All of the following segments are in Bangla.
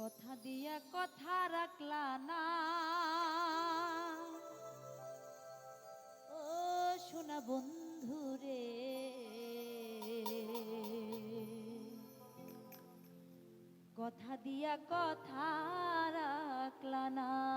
কথা দিয়া কথা রাখলা না। ও শোনা বন্ধু রে কথা দিয়া কথা রাখলা না।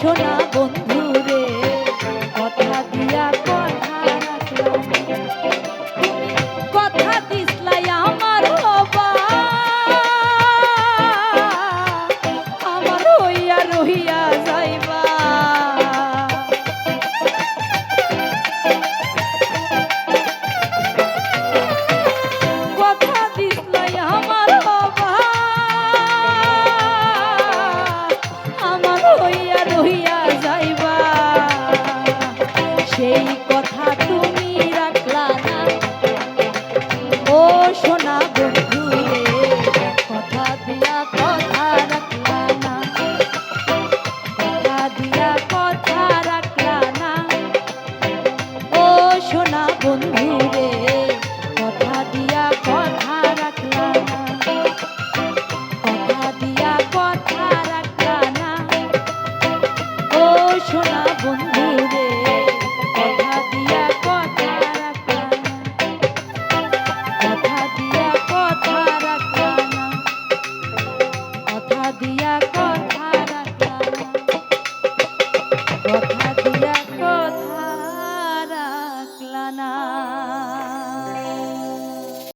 সোনা বন্ধু রে কথা দিয়া কথা কথা দিসলাই আমার বাবা আমার হইয়া রহিয়া যাইবা। বন্ধু